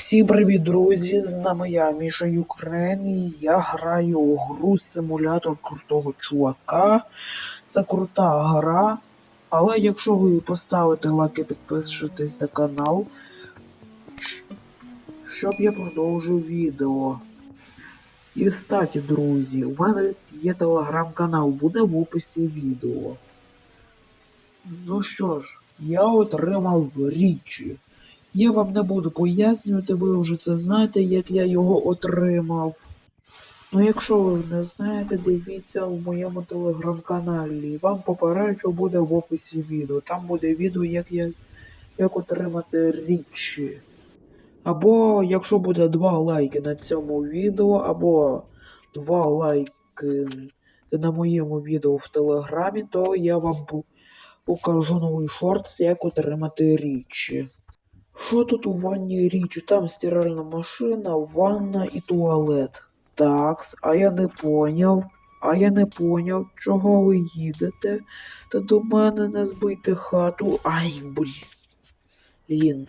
Всім привіт, друзі! З нами я, Міша Юкрен, і я граю у гру симулятор крутого чувака. Це крута гра. Але якщо ви поставите лайк і підпишетесь на канал, щоб я продовжив відео. І статі, друзі, у мене є телеграм-канал, буде в описі відео. Ну що ж, я отримав річі. Я вам не буду пояснювати, ви вже це знаєте, як я його отримав. Ну, якщо ви не знаєте, дивіться у моєму телеграм-каналі. Вам попереджу буде в описі відео. Там буде відео, як я як отримати річі. Або якщо буде два лайки на цьому відео, або два лайки на моєму відео в телеграмі, то я вам покажу новий шортс, як отримати річі. Що тут у ванні річі? Там стиральна машина, ванна і туалет. Такс, а я не поняв. А я не поняв, чого ви їдете. Та до мене не збийте хату. Ай, блін.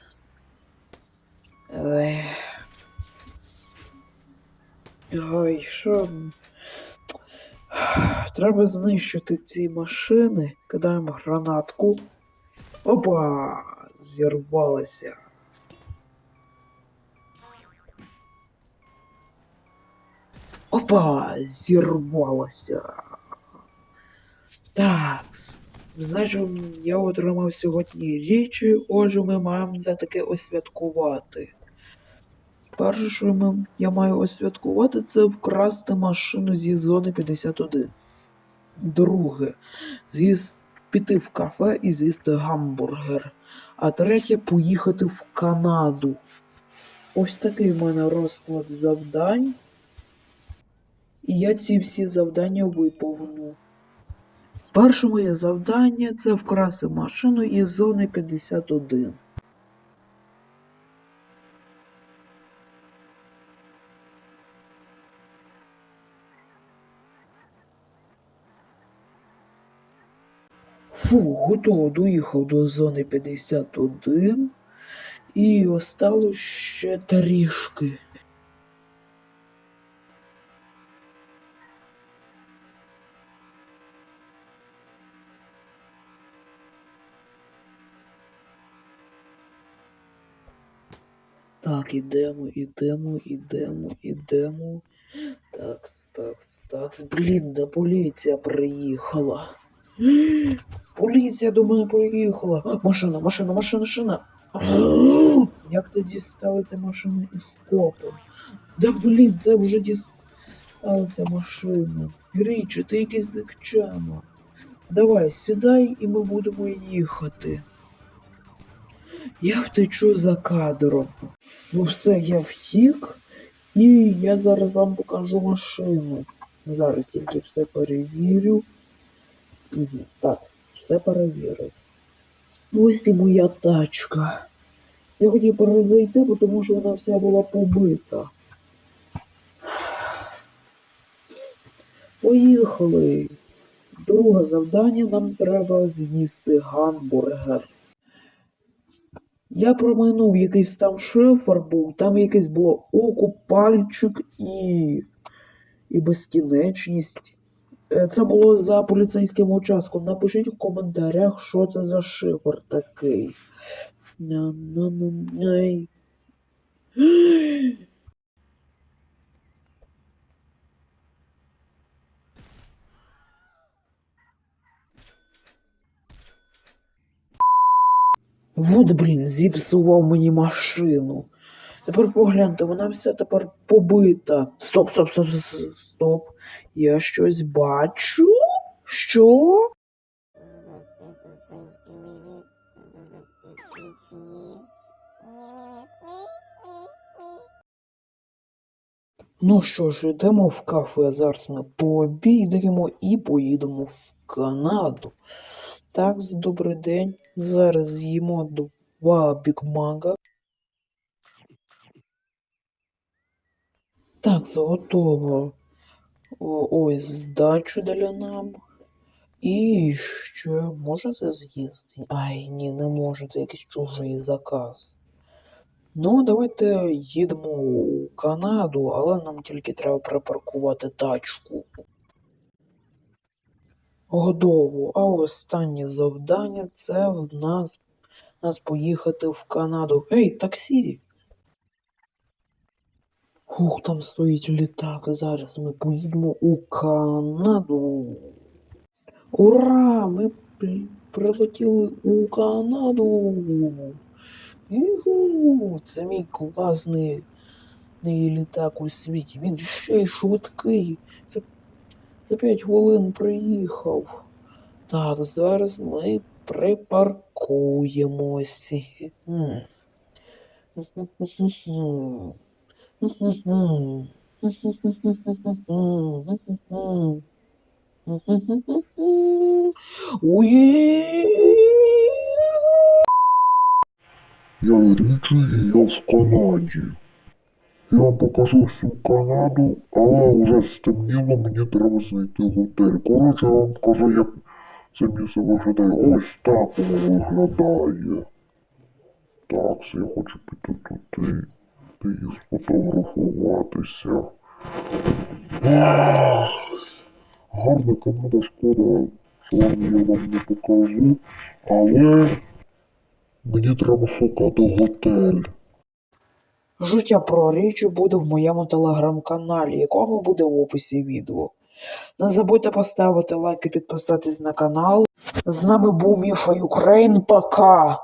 Ой, що? Треба знищити ці машини. Кидаємо гранатку. Опа! Зірвалася. Опа! Зірвалася. Так. Значить, я отримав сьогодні річі, отже, ми маємо це таке освяткувати. Перше, що ми, я маю освяткувати, це вкрасти машину зі зони 51. Друге, з'їсти піти в кафе і з'їсти гамбургер. А третє поїхати в Канаду. Ось такий в мене розклад завдань. І я ці всі завдання виповню. Перше моє завдання це вкрасти машину із зони 51. Фу, готово, доїхав до зони 51. І осталось ще трішки. Так, ідемо, ідемо, ідемо, ідемо. Так, так, так. Блін, да поліція приїхала. Поліція до мене приїхала. Машина, машина, машина, машина. Як це дістали ця машина із копом? Да блін, це вже дістали ця машина. Річі, ти якийсь никчема. Давай, сідай і ми будемо їхати. Я втечу за кадром. Ну все, я втік, і я зараз вам покажу машину. Зараз тільки все перевірю. Так, все перевірив. Ось і моя тачка. Я хотів перезайти, тому що вона вся була побита. Поїхали. Друге завдання нам треба з'їсти гамбургер. Я проминув якийсь там шифр був, там якесь було око, пальчик і. і безкінечність. Е, Це було за поліцейським участком. Напишіть в коментарях, що це за шифр такий. Вот, блін, зіпсував мені машину. Тепер погляньте, вона вся тепер побита. Стоп, стоп, стоп, стоп, стоп. Я щось бачу. Що? Ну що ж, йдемо в кафе. Зараз ми пообідаємо і поїдемо в Канаду. Так, добрий день. Зараз з'їмо два бікмага. Так, готово. О, ось здачу для нам. І ще може це з'їсти? Ай, ні, не може, це якийсь чужий заказ. Ну, давайте їдемо у Канаду, але нам тільки треба припаркувати тачку. Годово. А останнє завдання це в нас, нас поїхати в Канаду. Ей, таксі! Ух, там стоїть літак. Зараз ми поїдемо у Канаду. Ура! Ми прилетіли у Канаду. Іху, це мій класний літак у світі. Він ще й швидкий. За, за 5 хвилин приїхав. Так, зараз ми припаркуємося. Я Ріджі і я в Канаді. Я покажу всю Канаду, але вже стемніло, мені треба знайти готель. Коротше, я вам покажу, як це місце виглядає. Ось так воно виглядає. Так, я хочу піти туди, де і сфотографуватися. Ах, гарна Канада, шкода, вам я вам не покажу, але мені треба шукати готель. Життя про річі буде в моєму телеграм-каналі, якому буде в описі відео. Не забудьте поставити лайк і підписатись на канал. З нами був Міша Юкрейн. Пока!